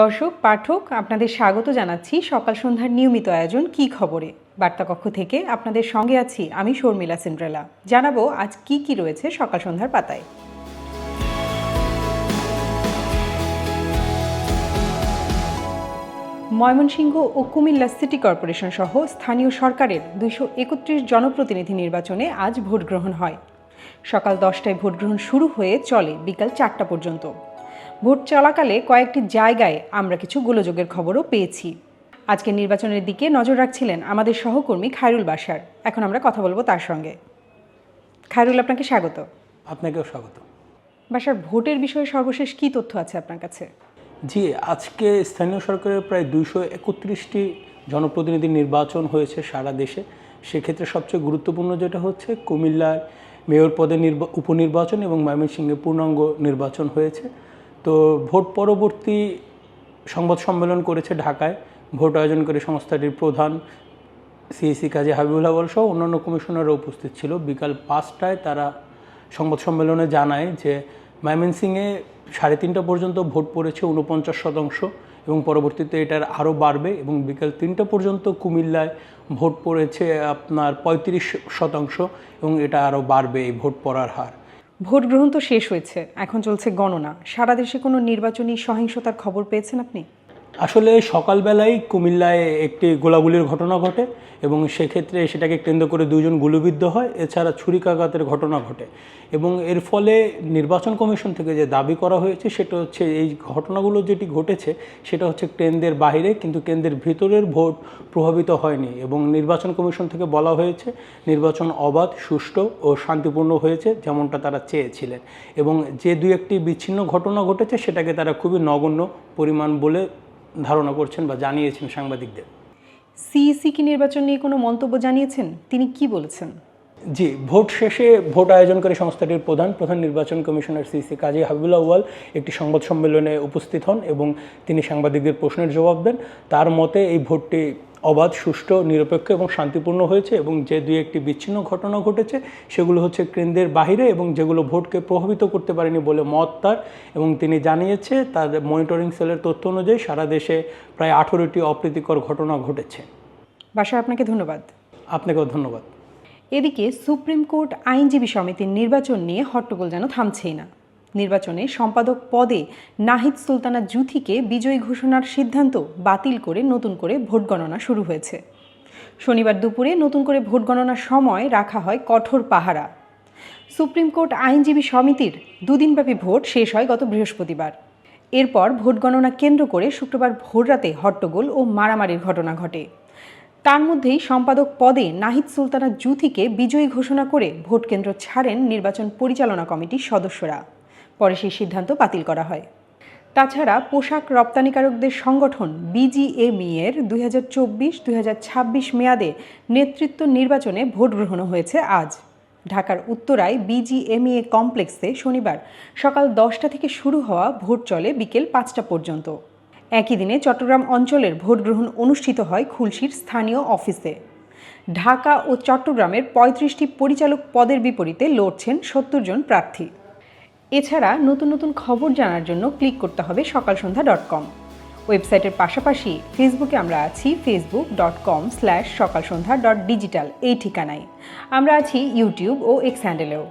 দর্শক, পাঠক, আপনাদের স্বাগত জানাচ্ছি সকাল সন্ধ্যার নিয়মিত আয়োজন কি খবরে? বার্তাকক্ষ থেকে আপনাদের সঙ্গে আছি আমি শর্মিলা সিন্ড্রেলা। জানাব আজ কি কি রয়েছে সকাল সন্ধ্যার পাতায়। ময়মনসিংহ ও কুমিল্লা সিটি কর্পোরেশন সহ স্থানীয় সরকারের দুইশো একত্রিশ জনপ্রতিনিধি নির্বাচনে আজ ভোট গ্রহণ হয়। সকাল দশটায় ভোট গ্রহণ শুরু হয়ে চলে বিকাল চারটা পর্যন্ত। ভোট চলাকালে কয়েকটি জায়গায় আমরা কিছু গোলযোগের খবরও পেয়েছি। আজকে নির্বাচনের দিকে নজর রাখছিলেন আমাদের সহকর্মী খায়রুল বাসার এখন আমরা কথা বলব তার সঙ্গে। খায়রুল আপনাকে স্বাগত। আপনাকেও স্বাগত। বাসার ভোটের বিষয়ে সর্বশেষ কী তথ্য আছে আপনার কাছে? জি আজকে স্থানীয় সরকারের প্রায় দুইশো একত্রিশটি জনপ্রতিনিধি নির্বাচন হয়েছে সারা দেশে। সেক্ষেত্রে সবচেয়ে গুরুত্বপূর্ণ যেটা হচ্ছে কুমিল্লার মেয়র পদে নির্বা উপনির্বাচন এবং ময়মনসিংহে পূর্ণাঙ্গ নির্বাচন হয়েছে। তো ভোট পরবর্তী সংবাদ সম্মেলন করেছে ঢাকায়। ভোট আয়োজনকারী সংস্থাটির প্রধান সিএসি কাজী হাবিবুল আওয়াল সহ অন্যান্য কমিশনাররা উপস্থিত ছিল। বিকাল পাঁচটায় তারা সংবাদ সম্মেলনে জানায় যে ময়মনসিংহে সাড়ে তিনটা পর্যন্ত ভোট পড়েছে উনপঞ্চাশ শতাংশ এবং পরবর্তীতে এটার আরও বাড়বে এবং বিকাল তিনটা পর্যন্ত কুমিল্লায় ভোট পড়েছে আপনার পঁয়ত্রিশ শতাংশ এবং এটা আরও বাড়বে এই ভোট পড়ার হার। ভোট গ্রহণ তো শেষ হয়েছে, এখন চলছে গণনা। সারা দেশে কোনো নির্বাচনী সহিংসতার খবর পেয়েছেন আপনি? আসলে সকালবেলায় কুমিল্লায় একটি গোলাগুলির ঘটনা ঘটে এবং সেক্ষেত্রে সেটাকে কেন্দ্র করে দুজন গুলিবিদ্ধ হয়, এছাড়া ছুরিকাঘাতের ঘটনা ঘটে। এবং এর ফলে নির্বাচন কমিশন থেকে যে দাবি করা হয়েছে, সেটা হচ্ছে এই ঘটনাগুলো যেটি ঘটেছে, সেটা হচ্ছে কেন্দ্রের বাইরে, কিন্তু কেন্দ্রের ভিতরের ভোট প্রভাবিত হয়নি এবং নির্বাচন কমিশন থেকে বলা হয়েছে, নির্বাচন অবাধ, সুষ্ঠু ও শান্তিপূর্ণ হয়েছে যেমনটা তারা চেয়েছিলেন। এবং যে দু একটি বিচ্ছিন্ন ঘটনা ঘটেছে, সেটাকে তারা খুবই নগণ্য পরিমাণ বলে ধারণা করছেন বা জানিয়েছেন সাংবাদিকদের। সিইসি কি নির্বাচন নিয়ে কোনো মন্তব্য জানিয়েছেন? তিনি কি বলেছেন? জি ভোট শেষে ভোট আয়োজনকারী সংস্থাটির প্রধান প্রধান নির্বাচন কমিশনার সিসি কাজী হাবিবুল্লাহ ওয়াল একটি সংবাদ সম্মেলনে উপস্থিত হন এবং তিনি সাংবাদিকদের প্রশ্নের জবাব দেন। তার মতে এই ভোটটি অবাধ সুষ্ঠু নিরপেক্ষ এবং শান্তিপূর্ণ হয়েছে এবং যে দুই একটি বিচ্ছিন্ন ঘটনা ঘটেছে সেগুলো হচ্ছে কেন্দ্রের বাহিরে এবং যেগুলো ভোটকে প্রভাবিত করতে পারেনি বলে মত তার এবং তিনি জানিয়েছে তার মনিটরিং সেলের তথ্য অনুযায়ী সারা দেশে প্রায় আঠেরোটি অপ্রীতিকর ঘটনা ঘটেছে। বাসা আপনাকে ধন্যবাদ। আপনাকেও ধন্যবাদ। এদিকে সুপ্রিম কোর্ট আইনজীবী সমিতির নির্বাচন নিয়ে হট্টগোল যেন থামছেই না। নির্বাচনে সম্পাদক পদে নাহিদ সুলতানা জুথিকে বিজয়ী ঘোষণার সিদ্ধান্ত বাতিল করে নতুন করে ভোট গণনা শুরু হয়েছে। শনিবার দুপুরে নতুন করে ভোট গণনার সময় রাখা হয় কঠোর পাহারা। সুপ্রিম কোর্ট আইনজীবী সমিতির দুদিনব্যাপী ভোট শেষ হয় গত বৃহস্পতিবার। এরপর ভোট গণনা কেন্দ্র করে শুক্রবার ভোররাতে হট্টগোল ও মারামারির ঘটনা ঘটে। তার মধ্যেই সম্পাদক পদে নাহিদ সুলতানা জুথিকে বিজয়ী ঘোষণা করে ভোট কেন্দ্র ছাড়েন নির্বাচন পরিচালনা কমিটির সদস্যরা। পরে সেই সিদ্ধান্ত বাতিল করা হয়। তাছাড়া পোশাক রপ্তানিকারকদের সংগঠন বিজিএমই এর দুই হাজার চব্বিশ দুই হাজার ছাব্বিশ মেয়াদে নেতৃত্ব নির্বাচনে ভোট গ্রহণ হয়েছে আজ। ঢাকার উত্তরায় বিজিএমইএ কমপ্লেক্সে শনিবার সকাল দশটা থেকে শুরু হওয়া ভোট চলে বিকেল পাঁচটা পর্যন্ত। একই দিনে চট্টগ্রাম অঞ্চলের ভোট গ্রহণ অনুষ্ঠিত হয় খুলশির স্থানীয় অফিসে। ঢাকা ও চট্টগ্রামের পঁয়ত্রিশটি পরিচালক পদের বিপরীতে লড়ছেন সত্তর জন প্রার্থী। এছাড়া নতুন নতুন খবর জানার জন্য ক্লিক করতে হবে সকাল সন্ধ্যা ডট কম। ওয়েবসাইটের পাশাপাশি ফেসবুকে আমরা আছি ফেসবুক ডট কম স্ল্যাশ সকাল সন্ধ্যা ডট ডিজিটাল এই ঠিকানায়। আমরা আছি ইউটিউব ও এক্স হ্যান্ডেলেও